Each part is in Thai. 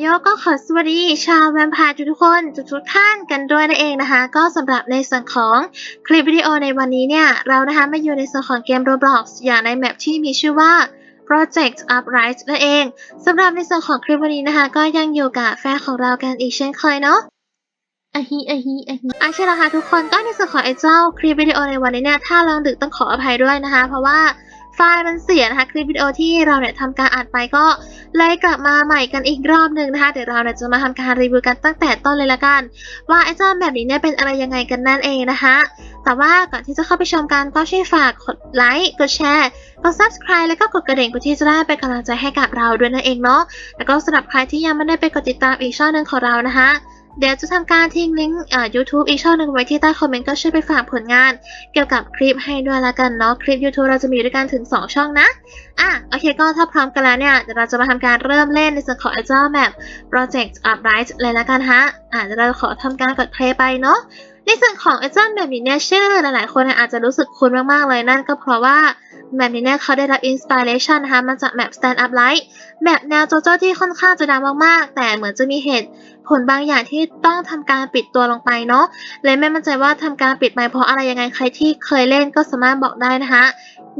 โยก็ขอสวัสดีชาวแวมไพร์ทุกคนทุกๆท่านกันด้วยนั่นเองนะคะ ก็สำหรับในส่วนของคลิปวิดีโอในวันนี้เนี่ย เรานะคะมาอยู่ในส่วนของเกม Roblox อย่างในแมปที่มีชื่อว่า Project Upright นั่นเองสำหรับในส่วนของคลิปวันนี้นะคะ ก็ยังอยู่กับแฟนของเรากันอีกเช่นเคยเนาะ อะฮิอะฮิอะฮิอะใช่แล้วค่ะทุกคนก็ในส่วนของไอ้เจ้าคลิปวิดีโอในวันนี้เนี่ยถ้าเราดึกต้องขออภัยด้วยนะคะ เพราะว่าไฟล์มันเสียนะคะคลิปวิดีโอที่เราเนี่ยทำการอัดไปก็เลยกลับมาใหม่กันอีกรอบหนึ่งนะคะเดี๋ยวเราเนี่ยจะมาทำการรีวิวกันตั้งแต่ต้นเลยละกัน ว่าไอ้เจ้าแบบนี้เนี่ยเป็นอะไรยังไงกันนั่นเองนะคะแต่ว่าก่อนที่จะเข้าไปชมกันก็ช่วยฝากกดไลค์กดแชร์กด subscribe แล้วก็กดกระดิ่งเพื่อที่จะได้เป็นกำลังใจให้กับเราด้วยนั่นเองเนาะแล้วก็สำหรับใครที่ยังไม่ได้ไปกดติดตามอีกช่องหนึ่งของเรานะคะ เดี๋ยวจะทำการทิ้งลิงก์อ่า YouTube อีกช่องหนึ่งไว้ที่ใต้คอมเมนต์ก็ช่วยไปฝากผลงาน เกี่ยวกับคลิปให้ด้วยละกันเนาะคลิป YouTube เราจะมีด้วยกันถึง 2 ช่องนะ อะโอเคก็ถ้าพร้อมกันแล้วเนี่ยเดี๋ยวเราจะมาทำการเริ่มเล่นในส่วนของ Agile Map Project Upright เลยละกันฮะอะเดี๋ยวเราขอทำการกดเพลย์ไปเนาะ ในส่วนของ Agile Map นี้เนี่ยชื่อหลายๆ คนอาจจะรู้สึกคุ้นมากๆ เลยนั่นก็เพราะว่าแมปนี้เนี่ยเขาได้รับอินสปิเรชันนะคะมาจากแมป Stand Up Light แมปแนวโจโจ้ที่ค่อนข้างจะดังมากๆ แต่เหมือนจะมีเหตุผลบางอย่างที่ต้องทำการปิดตัวลงไปเนาะเลยไม่มั่นใจว่าทำการปิดไปเพราะอะไรยังไงใครที่เคยเล่นก็สามารถบอกได้นะคะ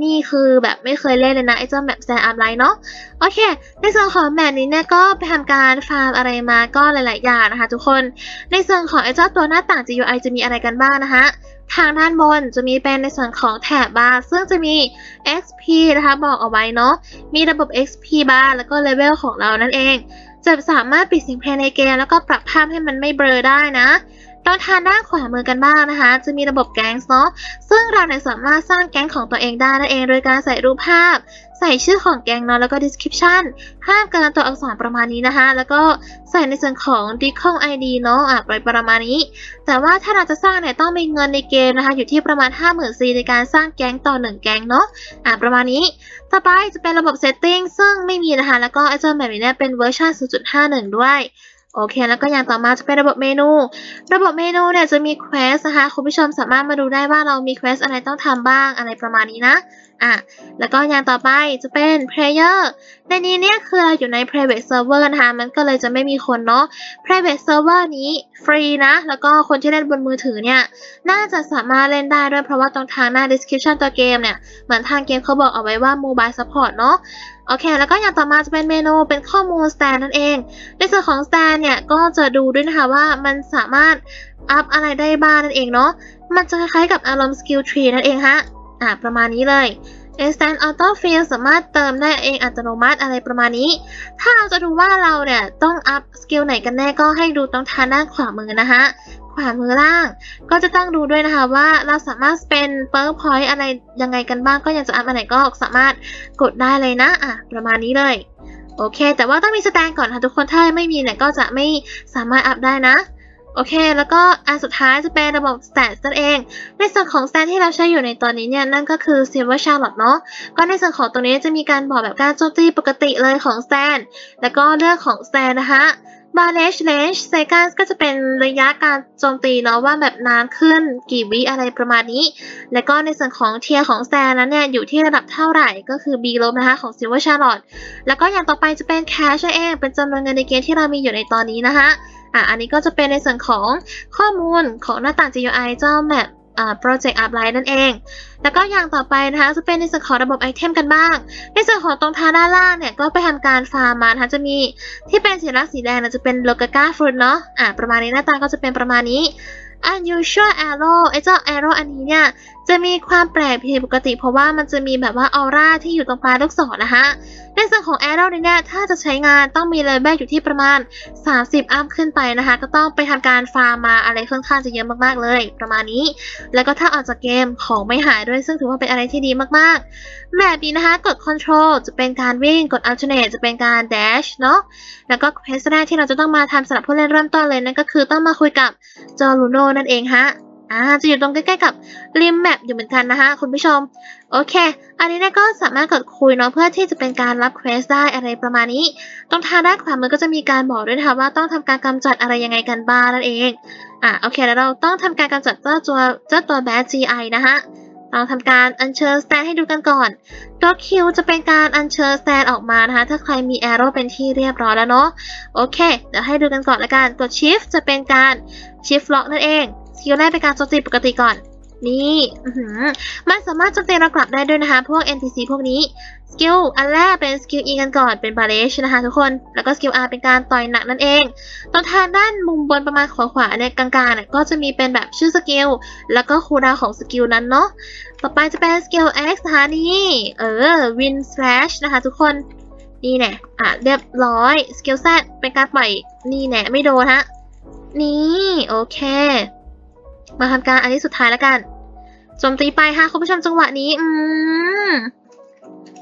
นี่คือแบบไม่เคยเล่นเลยนะไอ้เจ้าแบบแซนอัพไลน์เนาะโอเค ในส่วนของแมปนี้เนี่ยก็ไปทำการฟาร์มอะไรมาก็หลาย ๆ อย่างนะคะ ทุกคนในส่วนของไอ้เจ้าตัวหน้าต่าง GUI จะมีอะไรกันบ้างนะคะทางด้านบนจะมีเป็นในส่วนของแถบ บาร์ ซึ่งจะมี XP นะคะ บอกเอาไว้เนาะ มีระบบ XP bar แล้วก็เลเวลของเรานั่นเอง จะสามารถปิดเสียงเพลงในเกม แล้วก็ปรับภาพให้มันไม่เบลอได้นะ ตอนทางด้านขวามือกันบ้างนะคะ จะมีระบบแก๊งเนาะซึ่งเราเนี่ยสามารถสร้างแก๊งของตัวเองได้นั่นเองโดยการใส่รูปภาพ ใส่ชื่อของแก๊งเนาะแล้วก็ description ห้ามกินตัวอักษรประมาณนี้นะคะ แล้วก็ใส่ในส่วนของ d i c o m ID เนาะอะประมาณนี้ แต่ว่าถ้าเราจะสร้างเนี่ยต้องมีเงินในเกมนะคะ อยู่ที่ประมาณ 50,000ซีในการสร้างแก๊งต่อ 1 แก๊งเนาะอะประมาณนี้ ต่อไปจะเป็นระบบ setting ซึ่งไม่มีนะคะ แล้วก็ไอเจ้าแบบนี้เนี่ยเป็นเวอร์ชัน0.51 ด้วย โอเค แล้วก็อย่างต่อมาจะเป็นระบบเมนู ระบบเมนูเนี่ยจะมีเควสนะคะ คุณผู้ชมสามารถมาดูได้ว่าเรามีเควสอะไรต้องทำบ้างอะไรประมาณนี้นะ อะ แล้วก็อย่างต่อไปจะเป็น player ในนี้เนี่ยคือเราอยู่ใน private server นะคะ มันก็เลยจะไม่มีคนเนาะ private server นี้ฟรีนะ แล้วก็คนที่เล่นบนมือถือเนี่ย น่าจะสามารถเล่นได้ด้วยเพราะว่าตรงทางหน้า description ตัวเกมเนี่ย เหมือนทางเกมเขาบอกเอาไว้ว่า mobile support เนาะโอเค แล้วก็อย่างต่อมาจะเป็นเมนูเป็นข้อมูล stand นั่นเอง ในส่วนของ stand เนี่ย ก็จะดูด้วยนะคะว่ามันสามารถอัพอะไรได้บ้างนั่นเองเนาะ มันจะคล้ายๆกับอารมณ์ skill tree นั่นเองฮะ อะประมาณนี้เลย instant auto fill สามารถเติมได้เองอัตโนมัติอะไรประมาณนี้ ถ้าเราจะดูว่าเราเนี่ยต้องอัพสกิลไหนกันแน่ก็ให้ดูตรงทางด้านขวามือนะคะขวามือล่าง ก็จะต้องดูด้วยนะคะว่าเราสามารถเป็นเปิร์พอยต์อะไรยังไงกันบ้างก็อยากจะอัพอันไหนก็สามารถกดได้เลยนะอะประมาณนี้เลยโอเค แต่ว่าต้องมีสแตนก่อนค่ะทุกคนถ้าไม่มีเนี่ยก็จะไม่สามารถอัพได้นะ โอเค แล้วก็อันสุดท้ายจะเป็นระบบ stats นั่นเอง ในส่วนของ stat ที่เราใช้อยู่ในตอนนี้เนี่ยนั่นก็คือ silver charlotte เนาะก็ในส่วนของตรงนี้จะมีการบอกแบบการโจมตีปกติเลยของ stat แล้วก็เรื่องของ stat นะคะ barrage range s e c o n d ก็จะเป็นระยะการโจมตีเนาะว่าแบบนานขึ้นกี่วิอะไรประมาณนี้ แล้วก็ในส่วนของเทียร์ของ stat นั้นเนี่ยอยู่ที่ระดับเท่าไหร่ก็คือ B ลบนะคะของ silver charlotte แล้วก็อย่างต่อไปจะเป็น cash เองเป็นจำนวนเงินในเกมที่เรามีอยู่ในตอนนี้นะคะ อะอันนี้ก็จะเป็นในส่วนของข้อมูลของหน้าต่าง GUI เจ้า map อ่า project upline นั่นเอง แล้วก็อย่างต่อไปนะคะจะเป็นในส่วนของระบบไอเทมกันบ้าง ในส่วนของตรงทางด้านล่างเนี่ยก็ไปทำการฟาร์มมานะคะจะมีที่เป็นสีลักสีแดงเนี่ยจะเป็นโลกาก้าฟรุตเนาะอะประมาณนี้หน้าตาก็จะเป็นประมาณนี้ unusual arrow ไอเจ้า arrow อันนี้เนี่ย จะมีความแปลกผิดปกติเพราะว่ามันจะมีแบบว่าออร่าที่อยู่ตรงปลายลูกศรนะคะในส่วนของ arrow นี้เนี่ยถ้าจะใช้งานต้องมีเลเวลอยู่ที่ประมาณ 30 อัพขึ้นไปนะคะ ก็ต้องไปทำการฟาร์มมาอะไรค่อนข้างจะเยอะมากๆเลย ประมาณนี้ แล้วก็ถ้าออกจากเกมของไม่หายด้วย ซึ่งถือว่าเป็นอะไรที่ดีมากๆแบบนี้นะคะ กด control จะเป็นการวิ่งกด alternate จะเป็นการ dash เนาะแล้วก็เควสแรกที่เราจะต้องมาทำสำหรับผู้เล่นเริ่มต้นเลยนั่นก็คือต้องมาคุยกับจอรูโนนั่นเองฮะ อ่าจะอยู่ตรงใกล้ๆกับริมแมปอยู่เหมือนกันนะคะคุณผู้ชม โอเค อันนี้เนี่ยก็สามารถกดคุยเนาะเพื่อที่จะเป็นการรับเควสได้อะไรประมาณนี้ ตรงทางด้านขวามือก็จะมีการบอกด้วยนะคะว่าต้องทำการกำจัดอะไรยังไงกันบ้างนั่นเอง อะโอเคแล้วเราต้องทำการกำจัดเจ้าตัวเจ้าตัวแบด GI นะคะเราทำการอัญเชิญสแตนให้ดูกันก่อน ตัวคิวจะเป็นการอัญเชิญสแตนออกมานะคะ ถ้าใครมีแอโร่เป็นที่เรียบร้อยแล้วเนาะ โอเค เดี๋ยวให้ดูกันก่อนละกัน กด Shift จะเป็นการ Shift Lock นั่นเอง สกิลแรกเป็นการโจมตีปกติก่อน นี่มันสามารถโจมตีเรากลับได้ด้วยนะคะ พวก NPC พวกนี้ สกิลอันแรกเป็นสกิล E กันก่อนเป็นบาเลชนะคะทุกคน แล้วก็สกิล R เป็นการต่อยหนักนั่นเองตรงทางด้านมุมบนประมาณขวาขวาๆเนี่ยกลางๆเนี่ยก็จะมีเป็นแบบชื่อสกิล แล้วก็คูลดาวของสกิลนั้นเนาะ ต่อไปจะเป็นสกิล X นะคะนี่เออ Win Slash นะคะทุกคนนี่แน่อะเรียบร้อย สกิล Z เป็นการปล่อย นี่แน่ไม่โดนฮะ นี่ โอเค มาทำการอันนี้สุดท้ายแล้วกันโจมตีไปค่ะคุณผู้ชมจังหวะนี้ อืม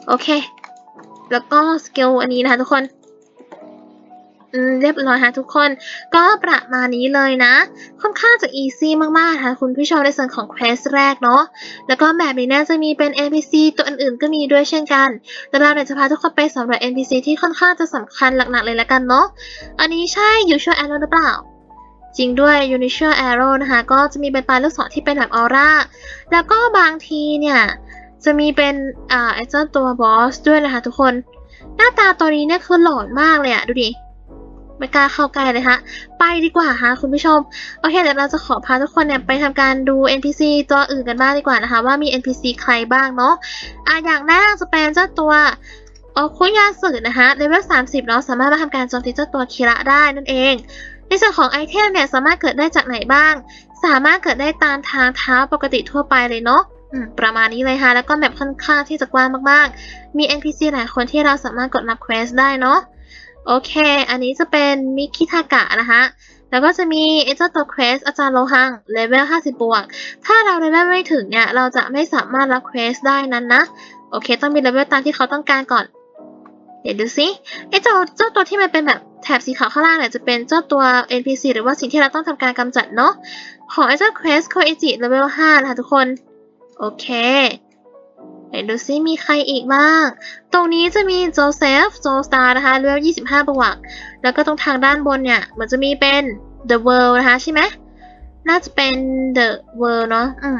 โอเค แล้วก็สกิลอันนี้นะคะทุกคน อืม เรียบร้อยค่ะทุกคน ก็ประมาณนี้เลยนะ ค่อนข้างจะอีซี่มากๆค่ะคุณผู้ชมในส่วนของเควสแรกเนาะ แล้วก็แบบนี้น่าจะมีเป็น NPC ตัวอื่นๆ ก็มีด้วยเช่นกัน แต่เราเนี่ยจะพาทุกคนไปสำรวจ NPC ที่ค่อนข้างจะสำคัญหลักๆเลยละกันเนาะ อันนี้ใช่ Usual Arrow หรือเปล่า จริงด้วย Unusual Arrow นะคะ ก็จะมีเป็นปลายลูกศรที่เป็นแบบออร่า แล้วก็บางทีเนี่ย จะมีเป็นอ่าไอเจ้าตัวบอสด้วยนะคะทุกคน หน้าตาตัวนี้เนี่ยคือหลอนมากเลยอะดูดิไม่กล้าเข้าใกล้เลยฮะ ไปดีกว่าฮะคุณผู้ชม โอเคเดี๋ยวเราจะขอพาทุกคนเนี่ยไปทำการดู NPC ตัวอื่นกันบ้างดีกว่านะคะ ว่ามี NPC ใครบ้างเนาะอะอย่างแรกจะเป็นเจ้าตัวโอคุยาสึนะคะเลเวล30เนาะสามารถมาทำการโจมตีเจ้าตัวคิระได้นั่นเอง ในส่วนของไอเทมเนี่ยสามารถเกิดได้จากไหนบ้าง สามารถเกิดได้ตามทางเท้าปกติทั่วไปเลยเนาะประมาณนี้เลยค่ะ แล้วก็แบบค่อนข้างที่จะกว้างมากๆ มี NPC หลายคนที่เราสามารถกดรับเควสได้เนาะ โอเค อันนี้จะเป็นมิคิทากะนะคะแล้วก็จะมีไอ้เจ้าตัวเควสอาจารย์โลหังเลเวล 50 บวก ถ้าเราเลเวลไม่ถึงเนี่ย เราจะไม่สามารถรับเควสได้นั้นนะ โอเค ต้องมีเลเวลตามที่เขาต้องการก่อน เดี๋ยวดูซิไอเจ้าเจ้าตัวที่มันเป็นแบบ แถบสีขาวข้างล่างเนี่ยจะเป็นเจ้าตัว NPC หรือว่าสิ่งที่เราต้องทำการกำจัดเนาะ ของไอ้เจ้าเควสโคเอจิเลเวล5นะคะทุกคน โอเคเดี๋ยวดูซิมีใครอีกบ้าง ตรงนี้จะมีโจเซฟ โจสตาร์นะคะเลเวล25บวกแล้วก็ตรงทางด้านบนเนี่ย มันจะมีเป็น The World นะคะใช่ไหม น่าจะเป็น The World เนาะ อืม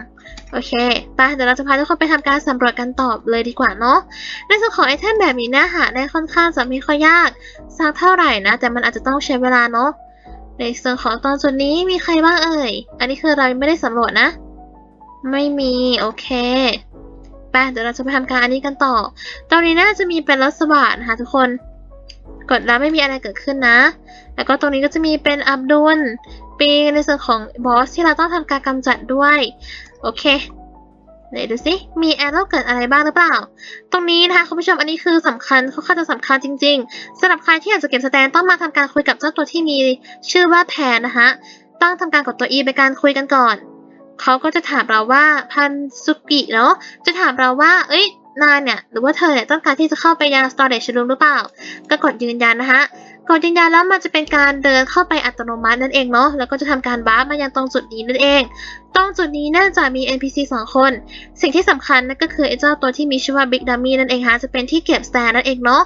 โอเคไปเดี๋ยวเราจะพาทุกคนไปทำการสำรวจกันต่อเลยดีกว่าเนาะ ในส่วนของไอเทมแบบนี้นะหาได้ค่อนข้างจะไม่ค่อยยาก สักเท่าไหร่นะ แต่มันอาจจะต้องใช้เวลาเนาะ ในส่วนของตอนจุดนี้มีใครบ้างเอ่ย อันนี้คือเราไม่ได้สำรวจนะ ไม่มี โอเคไปเดี๋ยวเราจะไปทำการอันนี้กันต่อ ตรงนี้น่าจะมีเป็นรถสวัสดนะคะทุกคน กดแล้วไม่มีอะไรเกิดขึ้นนะ แล้วก็ตรงนี้ก็จะมีเป็นอับดุลปีในส่วนของบอสที่เราต้องทำการกำจัดด้วยโอเคไหนดูสิมีแอร์เกิดอะไรบ้างหรือเปล่า ตรงนี้นะคะคุณผู้ชมอันนี้คือสำคัญเขาค่อนข้างจะสำคัญจริงๆสำหรับใครที่อยากจะเก็บสแตนต้องมาทำการคุยกับเจ้าตัวที่มีชื่อว่าแพนนะคะต้องทำการกดตัว E ไปการคุยกันก่อน เขาก็จะถามเราว่าพันสุกิเนาะจะถามเราว่า เอ้ย นายเนี่ยหรือว่าเธอเนี่ยต้องการที่จะเข้าไปยัง storage room หรือเปล่า ก็กดยืนยันนะคะกดยืนยันแล้วมันจะเป็นการเดินเข้าไปอัตโนมัตินั่นเองเนาะแล้วก็จะทำการวาร์มายังตรงจุดนี้นั่นเอง ตรงจุดนี้น่าจะมี NPC 2 คน สิ่งที่สำคัญนั่นก็คือไอ้เจ้าตัวที่มีชื่อว่า Big Dummy นั่นเองค่ะจะเป็นที่เก็บสแตนนั่นเองเนาะ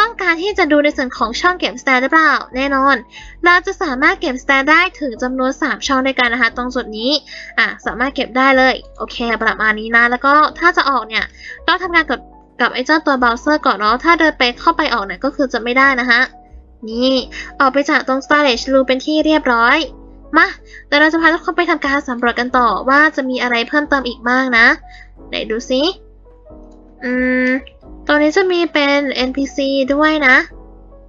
ต้องการที่จะดูในส่วนของช่องเก็บสแตนหรือเปล่า แน่นอน เราจะสามารถเก็บสแตนได้ถึงจำนวน 3 ช่องด้วยกันนะคะ ตรงจุดนี้อะสามารถเก็บได้เลย โอเค ประมาณนี้นะ แล้วก็ถ้าจะออกเนี่ยต้องทำงานกับกับไอ้เจ้าตัวเบราว์เซอร์ก่อนเนาะถ้าเดินไปเข้าไปออกเนี่ยก็คือจะไม่ได้นะคะนี่ออกไปจากตรง storage room เป็นที่เรียบร้อยมาเดี๋ยวเราจะพาทุกคนไปทำการสำรวจกันต่อว่าจะมีอะไรเพิ่มเติมอีกบ้างนะ ไหนดูซิ อืม ตรงนี้จะมีเป็น NPC ด้วยนะ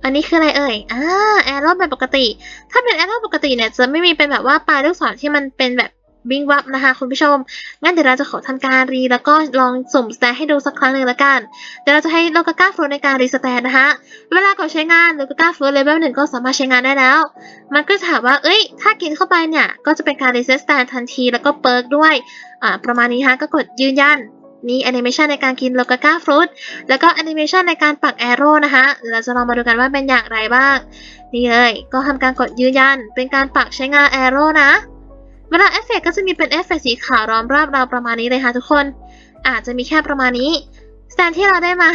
อันนี้คืออะไรเอ่ย อ่า แอโร่แบบปกติ ถ้าเป็นแอโร่ปกติเนี่ยจะไม่มีเป็นแบบว่าปลายลูกศรที่มันเป็นแบบวิ่งวับนะคะคุณผู้ชม งั้นเดี๋ยวเราจะขอทำการรีแล้วก็ลองสุ่มสแตนให้ดูสักครั้งหนึ่งละกัน เดี๋ยวเราจะให้โลกาก้าฟลูในการรีสแตนนะคะเวลากดใช้งานโลกาก้าฟลูเลเวลหนึ่งก็สามารถใช้งานได้แล้ว มันก็จะถามว่า เอ้ย ถ้ากินเข้าไปเนี่ย ก็จะเป็นการรีเซ็ตสแตนทันทีแล้วก็เปิร์กด้วย อ่า ประมาณนี้ฮะ ก็กดยืนยัน มีแอนิเมชันในการกินโลกาก้าฟรุตแล้วก็แอนิเมชันในการปักแอโร่นะคะเราจะลองมาดูกันว่าเป็นอย่างไรบ้าง นี่เลย ก็ทำการกดยืนยัน เป็นการปักใช้งานแอโร่นะเวลาเอฟเฟกต์ก็จะมีเป็นเอฟเฟกต์สีขาวล้อมรอบเราประมาณนี้เลยค่ะทุกคน อาจจะมีแค่ประมาณนี้สแตนที่เราได้มา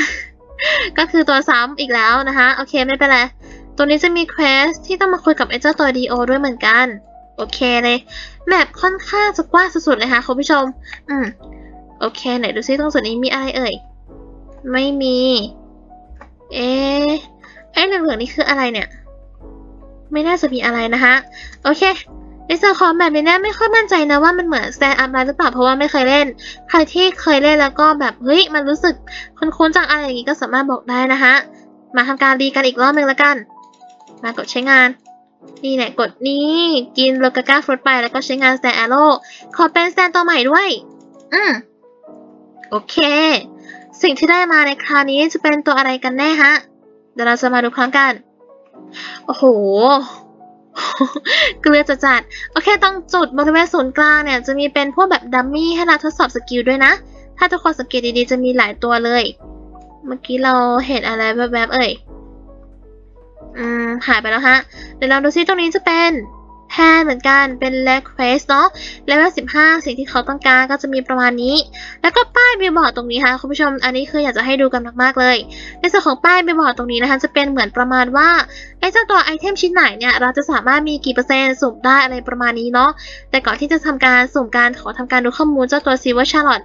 ก็คือตัวซ้ำอีกแล้วนะคะ โอเคไม่เป็นไร ตัวนี้จะมีเควสที่ต้องมาคุยกับไอ้เจ้าตัวดีโอด้วยเหมือนกัน โอเคเลย แมปค่อนข้างจะกว้างสุดๆเลยค่ะคุณผู้ชม อืม โอเค ไหนดูซิตรงส่วนนี้มีอะไรเอ่ย ไม่มี เอ๊ะไอ้เหลืองๆนี่คืออะไรเนี่ย ไม่น่าจะมีอะไรนะคะโอเคในส่วนของแบบนี้เนี่ยไม่ค่อยมั่นใจนะว่ามันเหมือน Stand Up หรือเปล่าเพราะว่าไม่เคยเล่น ใครที่เคยเล่นแล้วก็แบบเฮ้ยมันรู้สึกคุ้นๆจังอะไรอย่างงี้ก็สามารถบอกได้นะคะมาทำการรีกันอีกรอบหนึ่งแล้วกัน มากดใช้งาน นี่แหละกดนี้กินโลกาก้าฟรุตไปแล้วก็ใช้งาน Stand Arrow ขอเป็น Stand ตัวใหม่ด้วย อืม โอเค สิ่งที่ได้มาในคราวนี้จะเป็นตัวอะไรกันแน่ฮะ เดี๋ยวเราจะมาดูพร้อมกัน โอ้โห เกลือจะจัด โอเคตรงจุดบริเวณศูนย์กลางเนี่ย จะมีเป็นพวกแบบดัมมี่ให้เราทดสอบสกิลด้วยนะ ถ้าทุกคนสังเกตดีๆ จะมีหลายตัวเลย เมื่อกี้เราเห็นอะไรแวบๆเอ่ย อืม หายไปแล้วฮะ เดี๋ยวเราดูซิตรงนี้จะเป็น แพนเหมือนกันเป็นเลคเควสเนาะเลเวล15 สิ่งที่เขาต้องการก็จะมีประมาณนี้ แล้วก็ป้ายบิลบอร์ดตรงนี้ค่ะคุณผู้ชม อันนี้คืออยากจะให้ดูกันมากๆเลย ในส่วนของป้ายบิลบอร์ดตรงนี้นะคะ จะเป็นเหมือนประมาณว่าไอ้เจ้าตัวไอเทมชิ้นไหนเนี่ยเราจะสามารถมีกี่เปอร์เซ็นต์สุ่มได้อะไรประมาณนี้เนาะ แต่ก่อนที่จะทำการสุ่มการขอทำการดูข้อมูลเจ้าตัวซิ l เวอร์ชาร์ลอต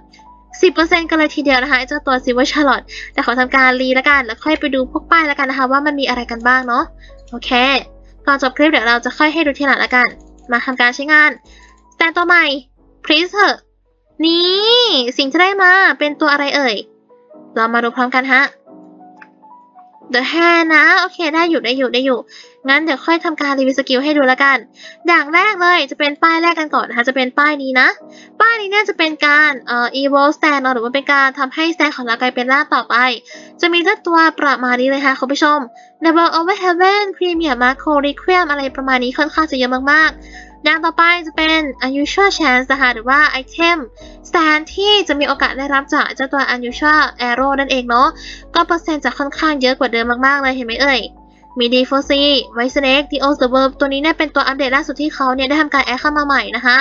10%กันเลยทีเดียวนะคะไอ้เจ้าตัวซิเวอร์ชาร์ลอตแต่ขอทำการรีแล้วกัน แล้วค่อยไปดูพวกป้ายแล้วกันนะคะ ว่ามันมีอะไรกันบ้างเนาะ โอเค ก่อนจบคลิปเดี๋ยวเราจะค่อยให้ดูทีหลังแล้วกัน มาทำการใช้งาน แต่ตัวใหม่พรีเถอร์นี่สิ่งที่ได้มาเป็นตัวอะไรเอ่ย เรามาดูพร้อมกันฮะ The Hair นะ โอเคได้อยู่ได้อยู่ได้อยู่ งั้นเดี๋ยวค่อยทำการรีวิวสกิลให้ดูแล้วกัน อย่างแรกเลยจะเป็นป้ายแรกกันก่อนนะคะจะเป็นป้ายนี้นะ ป้ายนี้เนี่ยจะเป็นการเอ่อ evolve stand เนหรือว่าเป็นการทำให้ stand ของเรากลายเป็นร่าต่อไป จะมีเจ้าตัวประมาณนี้เลยค่ะคุณผู้ชม Double Over Heaven Premier Marco Requiem อะไรประมาณนี้ค่อนข้างจะเยอะมากๆ อย่างต่อไปจะเป็น unusual chance นะคะหรือว่า item stand ที่จะมีโอกาสได้รับจากเจ้าตัว unusual arrow นั่นเองเนาะก็เปอร์เซ็นต์จะค่อนข้างเยอะกว่าเดิมมากๆเลยเห็นไหมเอ่ย มี D4C White Snake The Old the Verb ตัวนี้เนี่ยเป็นตัวอัปเดตล่าสุดที่เขาเนี่ยได้ทำการแอดเข้ามาใหม่นะคะ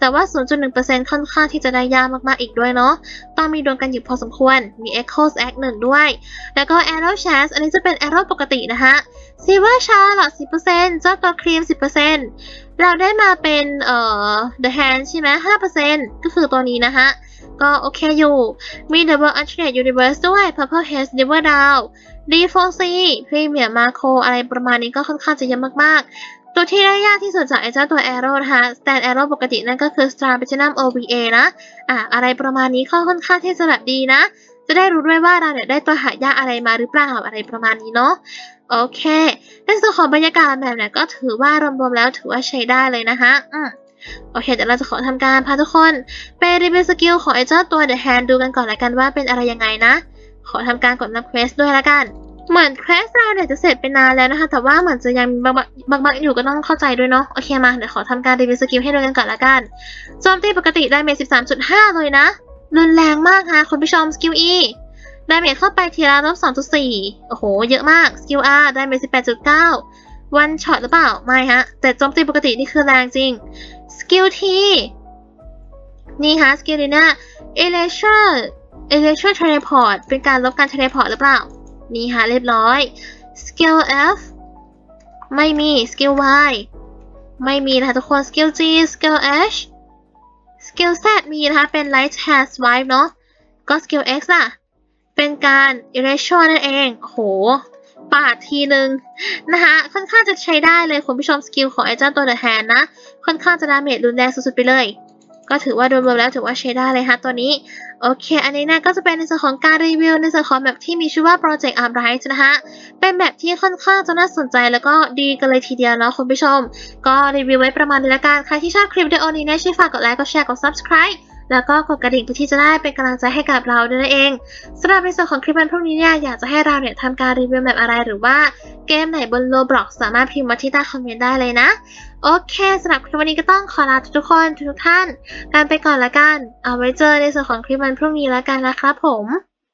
แต่ว่า 0.1%ค่อนข้างที่จะได้ยากมาก ๆ อีกด้วยเนาะ ต้องมีดวงกันหยิบพอสมควร มี Echo s Act 1 ด้วย แล้วก็ Arrow Chance อันนี้จะเป็น Arrow ปกตินะคะ Silver Charlotte 10%เจ้าตัวครีม 10%เราได้มาเป็นเอ่อ The Hand ใช่ไหม5%ก็คือตัวนี้นะคะ ก็โอเคอยู่ มี Double Alternate Universe ด้วย Purple Haze Never Down D4C Premier Marco อะไรประมาณนี้ก็ค่อนข้างจะเยอะมากๆ ตัวที่ได้ยากที่สุดจากไอ้เจ้าตัว Arrow นะคะ Stand Arrow ปกตินั่นก็คือ Star Platinum OVA นะ อะอะไรประมาณนี้ก็ค่อนข้างที่จะแบบดีนะ จะได้รู้ด้วยว่าเราเนี่ยได้ตัวหายากอะไรมาหรือเปล่าอะไรประมาณนี้เนาะโอเคในส่วนของบรรยากาศแบบเนี่ยก็ถือว่ารวมๆแล้วถือว่าใช้ได้เลยนะคะอืม โอเคเดี๋ยวเราจะขอทำการพาทุกคนไปรีวิวสกิลของไอเจ้าตัว The Hand ดูกันก่อนละกันว่าเป็นอะไรยังไงนะ ขอทำการกดรับเควสด้วยละกัน เหมือนเควสเราเนี่ยจะเสร็จไปนานแล้วนะคะ แต่ว่าเหมือนจะยังบางบางบางอยู่ก็ต้องเข้าใจด้วยเนาะ โอเคมาเดี๋ยวขอทำการรีวิวสกิลให้ดูกันก่อนละกัน โจมตีปกติได้เมจ13.5 เลยนะ รุนแรงมากค่ะคุณผู้ชมสกิล E ดาเมจเข้าไปทีละลบ2.4 โอ้โห เยอะมาก สกิล R ได้เมจ18.9 วันช็อตหรือเปล่า ไม่ฮะ แต่โจมตีปกตินี่คือแรงจริง สกิล T นี่ค่ะสกิลนี้เนี่ย Electro Electro Teleport เป็นการลบการ Teleport หรือเปล่า นี่ค่ะเรียบร้อยสกิล F ไม่มีสกิล Y ไม่มีนะคะทุกคนสกิล G สกิล H สกิล Z มีนะคะเป็น Light Hand Swipe เนาะก็สกิล X ล่ะเป็นการ erasure นั่นเองโห ปาดทีนึงนะคะค่อนข้างจะใช้ได้เลยคุณผู้ชมสกิลของไอเจ้าตัว The Hand นะ ค่อนข้างจะดาเมจรุนแรงสุดๆไปเลย ก็ถือว่ารวมๆแล้วถือว่าใช้ได้เลยฮะตัวนี้ โอเค อันนี้นะก็จะเป็นในส่วนของการรีวิวในส่วนของแบบที่มีชื่อว่า Project a r m r i g h t นะคะเป็นแบบที่ค่อนข้างจะน่าสนใจแล้วก็ดีกันเลยทีเดียวเนาะคุณผู้ชม ก็รีวิวไว้ประมาณนี้ละกันใครที่ชอบคลิปวิดีโอนี้นะช่วยฝากกดไลค์กดแชร์กด subscribe แล้วก็กดกระดิ่งเพื่อที่จะได้เป็นกำลังใจให้กับเราด้วยนั่นเองสำหรับในส่วนของคลิปวันพรุ่งนี้เนี่ยอยากจะให้เราเนี่ยทำการรีวิวแบบอะไรหรือว่าเกมไหนบนโลบล็อกสามารถพิมพ์มาที่ใต้คอมเมนต์ได้เลยนะ โอเคสำหรับคลิปวันนี้ก็ต้องขอลาทุกๆคนทุกท่าน กันไปก่อนละกัน เอาไว้เจอในส่วนของคลิปวันพรุ่งนี้แล้วกันนะครับผม